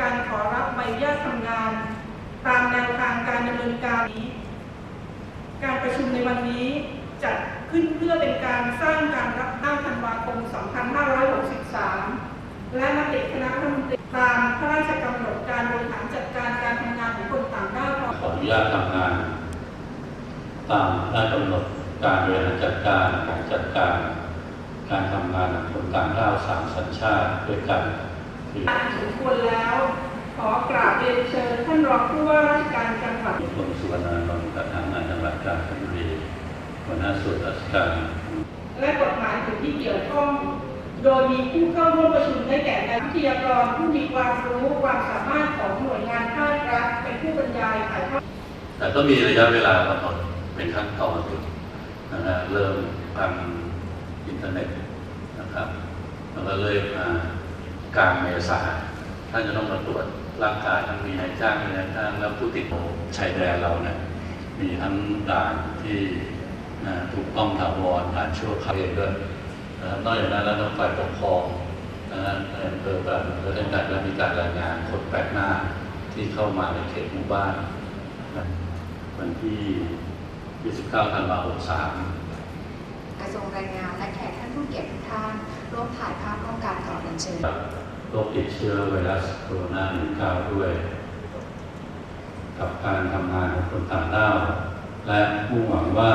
การขอรับใบอนุญาตทำงาน ตามแนวทางการดำเนินการนี้ การประชุมในวันนี้จัดขึ้นเพื่อเป็นการสร้างการรับร่างธันวาคม 2563 และมติคณะรัฐมนตรีตามพระราชกำหนดการบริหารจัดการการทำงานของคนต่างด้าวขออนุญาตทำงาน ตามพระราชกำหนดการบริหารจัดการการจัดการ การทำงานของคนต่างด้าวสามสัญชาติด้วยกัน สมควรแล้ว ขอกราบเรียนเชิญท่านรองผู้ว่าราชการจังหวัดกรมสุวรรณนนท์ประธานงานจังหวัดกาญจนบุรีหัวหน้าส่วนราชการและกฎหมายอื่นที่เกี่ยวข้อง โดยมีผู้เข้าร่วมประชุมได้แก่นายวิทยากรผู้มีความรู้ความสามารถของหน่วยงานภาครัฐเป็นผู้บรรยายถ่ายทอดแต่ก็มีระยะเวลากำหนดเป็นขั้นตอนอยู่นะฮะเริ่มทางอินเทอร์เน็ตนะครับแล้วก็เลยมา กลางเมษาท่านจะต้องมาตรวจร่างกายทั้งมีนายจ้างมีนายจ้างแล้วผู้ติดโควชายแดนเราเนี่ยมีทั้งด่านที่ถูกต้องถาวรด่านชั่วคราวด้วยนอกจากนั้นแล้วต้องฝ่ายปกครองนะฮะในอำเภอแบบเภอต่างๆแล้มีการรายงานคนแปลกหน้าที่เข้ามาในเขตหมู่บ้านวันที่ 29 ธันวาคม 63 เชิญโรคติดเชื้อไวรัสโคโรนา19ด้วย กับการทำงานของคนต่างด้าวและมุ่งหวังว่า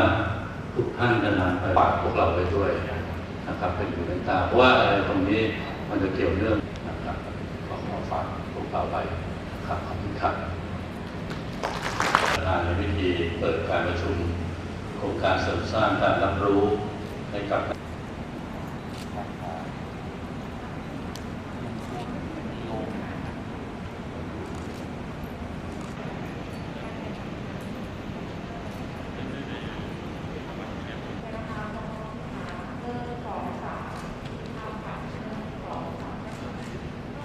ทุกท่านจะนำไปฝากพวกเราไปด้วยนะครับเป็นอยู่ในตาเพราะว่าอะไรตรงนี้มันจะเกี่ยวเนื่องนะครับก็ขอฝากพวกเราไปครับขอบคุณครับประธานในพิธีเปิดการประชุมโครงการเสริมสร้างการรับรู้ให้กับ